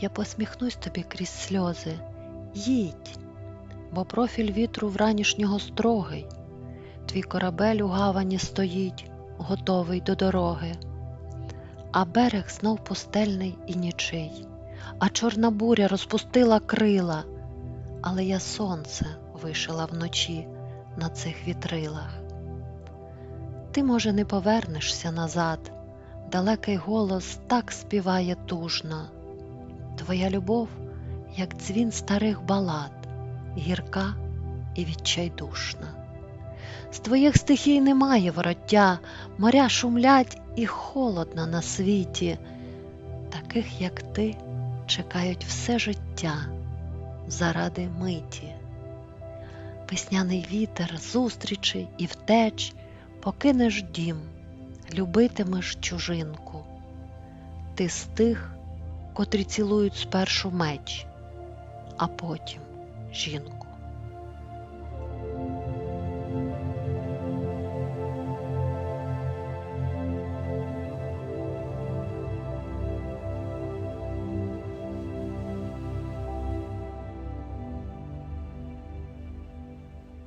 Я посміхнусь тобі крізь сльози. Їдь, бо профіль вітру вранішнього строгий. Твій корабель у гавані стоїть, готовий до дороги. А берег знов пустельний і нічий, а чорна буря розпустила крила, але я сонце вишила вночі на цих вітрилах. Ти, може, не повернешся назад, далекий голос так співає тужно. Твоя любов, як дзвін старих балад, гірка і відчайдушна. З твоїх стихій немає вороття, моря шумлять і холодно на світі. Таких, як ти, чекають все життя заради миті. Весняний вітер, зустрічі і втеч, покинеш дім, любитимеш чужинку. Ти з тих, котрі цілують спершу меч, а потім жінку.